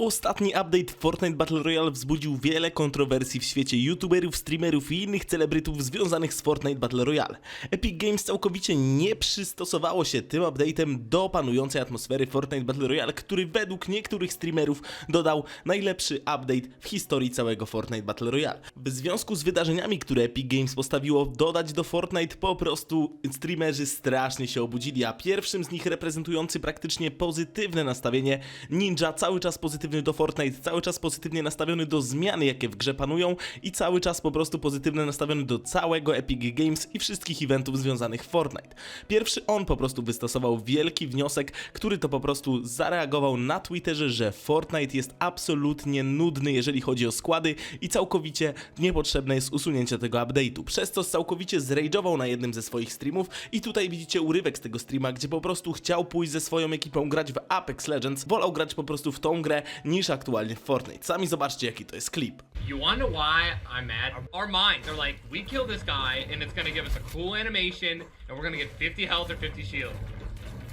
Ostatni update Fortnite Battle Royale wzbudził wiele kontrowersji w świecie youtuberów, streamerów i innych celebrytów związanych z Fortnite Battle Royale. Epic Games całkowicie nie przystosowało się tym update'em do panującej atmosfery Fortnite Battle Royale, który według niektórych streamerów dodał najlepszy update w historii całego Fortnite Battle Royale. W związku z wydarzeniami, które Epic Games postawiło dodać do Fortnite, po prostu streamerzy strasznie się obudzili, a pierwszym z nich reprezentujący praktycznie pozytywne nastawienie Ninja, cały czas pozytywny do Fortnite, cały czas pozytywnie nastawiony do zmian, jakie w grze panują i cały czas po prostu pozytywnie nastawiony do całego Epic Games i wszystkich eventów związanych z Fortnite. Pierwszy on po prostu wystosował wielki wniosek, który to po prostu zareagował na Twitterze, że Fortnite jest absolutnie nudny, jeżeli chodzi o składy i całkowicie niepotrzebne jest usunięcie tego update'u. Przez co całkowicie zrage'ował na jednym ze swoich streamów i tutaj widzicie urywek z tego streama, gdzie po prostu chciał pójść ze swoją ekipą grać w Apex Legends, wolał grać po prostu w tą grę niż aktualnie w Fortnite. Sami zobaczcie jaki to jest klip. You wanna know why I'm mad? Our minds are like, we kill this guy, and it's gonna give us a cool animation, and we're gonna get 50 health or 50 shield.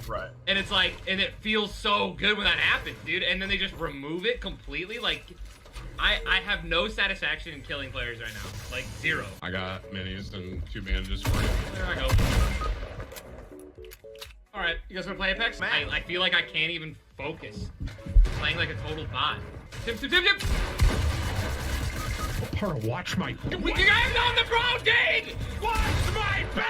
Right. And it's like, and it feels so good when that happens, dude. And then they just remove it completely. Like, I I have no satisfaction in killing players right now. Like zero. I got minis and two bandages for you. There I go. All right, you guys wanna play Apex? I, I feel like I can't even focus. Playing like a total bot. Tim, Tim, Tim, Tim! Part watch my. We, you guys on the pro gate! Watch my back!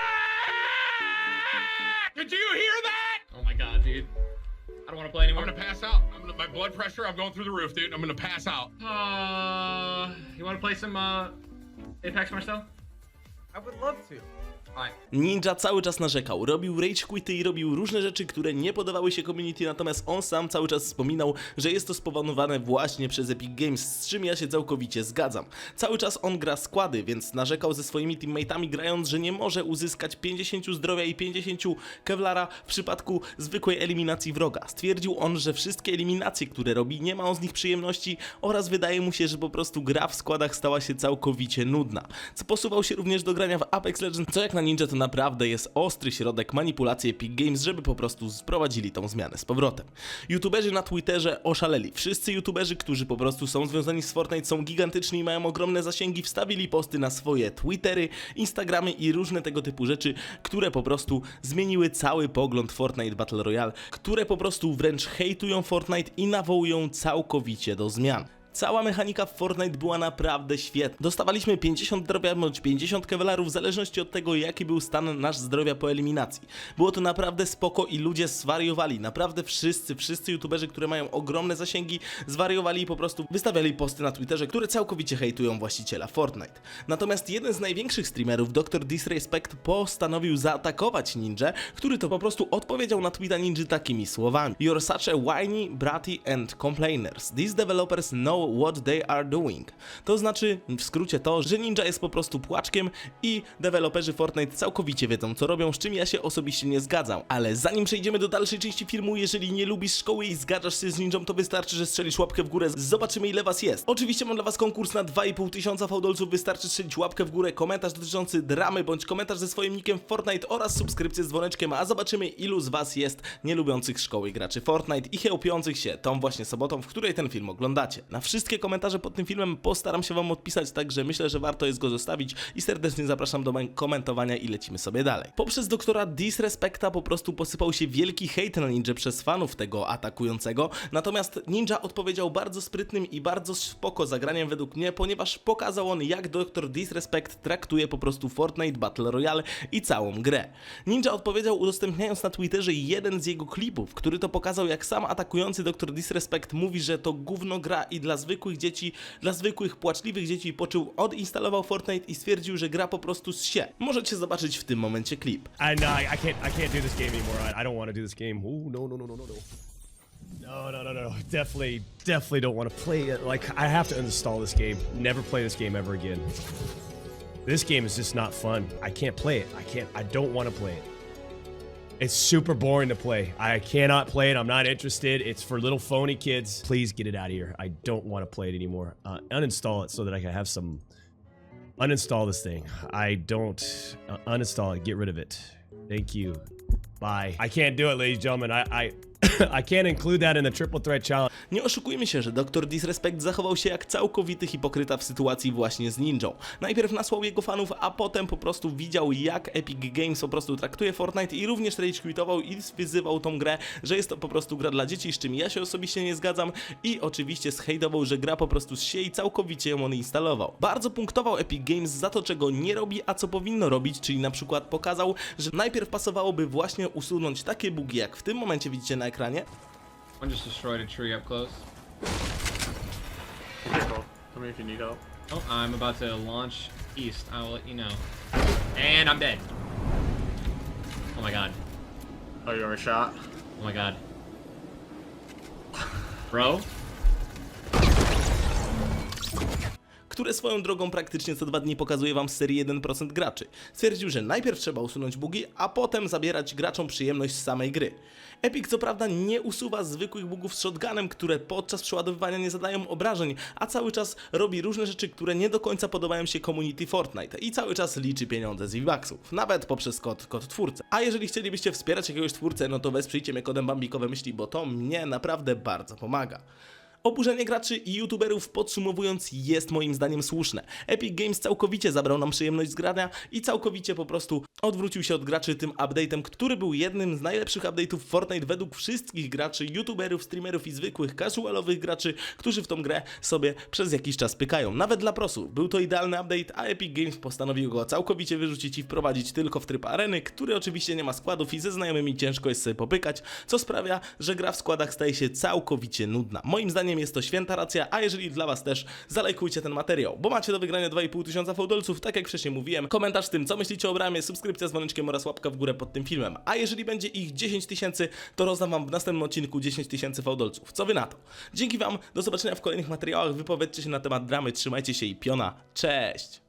Did you hear that? Oh my god, dude. I don't want to play anymore. I'm gonna pass out. I'm gonna, my blood pressure. I'm going through the roof, dude. I'm gonna pass out. Uh, you want to play some uh, Apex, Marcel? I would love to. Ninja cały czas narzekał, robił rage quity i robił różne rzeczy, które nie podobały się community, natomiast on sam cały czas wspominał, że jest to spowodowane właśnie przez Epic Games, z czym ja się całkowicie zgadzam. Cały czas on gra składy, więc narzekał ze swoimi teammateami grając, że nie może uzyskać 50 zdrowia i 50 kevlara w przypadku zwykłej eliminacji wroga. Stwierdził on, że wszystkie eliminacje, które robi, nie ma on z nich przyjemności oraz wydaje mu się, że po prostu gra w składach stała się całkowicie nudna. Co posuwał się również do grania w Apex Legends, co jak na Ninja to naprawdę jest ostry środek manipulacji Epic Games, żeby po prostu sprowadzili tą zmianę z powrotem. YouTuberzy na Twitterze oszaleli. Wszyscy YouTuberzy, którzy po prostu są związani z Fortnite, są gigantyczni i mają ogromne zasięgi, wstawili posty na swoje Twittery, Instagramy i różne tego typu rzeczy, które po prostu zmieniły cały pogląd Fortnite Battle Royale, które po prostu wręcz hejtują Fortnite i nawołują całkowicie do zmian. Cała mechanika w Fortnite była naprawdę świetna. Dostawaliśmy 50 zdrowia bądź 50 kewelarów w zależności od tego jaki był stan nasz zdrowia po eliminacji. Było to naprawdę spoko i ludzie zwariowali. Naprawdę wszyscy, wszyscy youtuberzy, które mają ogromne zasięgi, zwariowali i po prostu wystawiali posty na Twitterze, które całkowicie hejtują właściciela Fortnite. Natomiast jeden z największych streamerów, Dr. Disrespect, postanowił zaatakować Ninja, który to po prostu odpowiedział na tweeta Ninja takimi słowami. You're such a whiny, bratty and complainers. These developers know what they are doing. To znaczy, w skrócie to, że Ninja jest po prostu płaczkiem i deweloperzy Fortnite całkowicie wiedzą co robią, z czym ja się osobiście nie zgadzam. Ale zanim przejdziemy do dalszej części filmu, jeżeli nie lubisz szkoły i zgadzasz się z Ninją, to wystarczy, że strzelisz łapkę w górę. Zobaczymy ile was jest. Oczywiście mam dla was konkurs na 2,5 tysiąca fałdolców, wystarczy strzelić łapkę w górę, komentarz dotyczący dramy, bądź komentarz ze swoim nickiem Fortnite oraz subskrypcję z dzwoneczkiem, a zobaczymy ilu z was jest nielubiących szkoły graczy Fortnite i chełpiących się tą właśnie sobotą, w której ten film oglądacie. Na wszystkie komentarze pod tym filmem postaram się wam odpisać, także myślę, że warto jest go zostawić i serdecznie zapraszam do komentowania i lecimy sobie dalej. Poprzez doktora Disrespecta po prostu posypał się wielki hejt na Ninja przez fanów tego atakującego, natomiast Ninja odpowiedział bardzo sprytnym i bardzo spoko zagraniem według mnie, ponieważ pokazał on jak doktor Disrespect traktuje po prostu Fortnite Battle Royale i całą grę. Ninja odpowiedział udostępniając na Twitterze jeden z jego klipów, który to pokazał jak sam atakujący doktor Disrespect mówi, że to gówno gra i dla zwykłych dzieci, dla zwykłych płaczliwych dzieci poczuł, odinstalował Fortnite i stwierdził, że gra po prostu z się. Możecie zobaczyć w tym momencie klip. I no, I, can't. I can't do this game anymore. I, I don't want to do this game. Ooh, no, no, no, no, no, no. No, no, no, no. Definitely, definitely don't want to play it. Like, I have to uninstall this game. Never play this game ever again. This game is just not fun. I can't play it. I can't. I don't want to play it. It's super boring to play. I cannot play it. I'm not interested. It's for little phony kids. Please get it out of here. I don't want to play it anymore. Uh, uninstall it so that I can have some. Uninstall this thing. I don't. Uh, uninstall it. Get rid of it. Thank you. Bye. I can't do it, ladies and gentlemen. I. I I can't include that in the triple threat challenge. Nie oszukujmy się, że Dr. Disrespect zachował się jak całkowity hipokryta w sytuacji właśnie z Ninją. Najpierw nasłał jego fanów, a potem po prostu widział jak Epic Games po prostu traktuje Fortnite i również rage quitował i wyzywał tą grę, że jest to po prostu gra dla dzieci, z czym ja się osobiście nie zgadzam i oczywiście zhejtował, że gra po prostu z się i całkowicie ją odinstalował. Bardzo punktował Epic Games za to, czego nie robi, a co powinno robić, czyli na przykład pokazał, że najpierw pasowałoby właśnie usunąć takie bugi, jak w tym momencie widzicie na ekranie, One just destroyed a tree up close. Careful. Come here if you need help. Oh, I'm about to launch east. I will let you know. And I'm dead. Oh my god. Oh, you were shot. Oh my god. Bro? Które swoją drogą praktycznie co dwa dni pokazuje wam z serii 1% graczy. Stwierdził, że najpierw trzeba usunąć bugi, a potem zabierać graczom przyjemność z samej gry. Epic co prawda nie usuwa zwykłych bugów z shotgunem, które podczas przeładowywania nie zadają obrażeń, a cały czas robi różne rzeczy, które nie do końca podobają się community Fortnite i cały czas liczy pieniądze z V-Bucksów, nawet poprzez kod, kod twórcy. A jeżeli chcielibyście wspierać jakiegoś twórcę, no to wesprzyjcie mnie kodem bambikowe myśli, bo to mnie naprawdę bardzo pomaga. Oburzenie graczy i youtuberów podsumowując jest moim zdaniem słuszne. Epic Games całkowicie zabrał nam przyjemność z grania i całkowicie po prostu odwrócił się od graczy tym update'em, który był jednym z najlepszych update'ów Fortnite według wszystkich graczy, youtuberów, streamerów i zwykłych casualowych graczy, którzy w tą grę sobie przez jakiś czas pykają. Nawet dla prosów. Był to idealny update, a Epic Games postanowił go całkowicie wyrzucić i wprowadzić tylko w tryb areny, który oczywiście nie ma składów i ze znajomymi ciężko jest sobie popykać, co sprawia, że gra w składach staje się całkowicie nudna. Moim zdaniem jest to święta racja, a jeżeli dla Was też, zalajkujcie ten materiał, bo macie do wygrania 2,5 tysiąca fałdolców, tak jak wcześniej mówiłem. Komentarz tym, co myślicie o bramie, subskrypcja z dzwoneczkiem oraz łapka w górę pod tym filmem. A jeżeli będzie ich 10 tysięcy, to rozdam Wam w następnym odcinku 10 tysięcy fałdolców. Co Wy na to? Dzięki Wam, do zobaczenia w kolejnych materiałach, wypowiedzcie się na temat dramy, trzymajcie się i piona, cześć!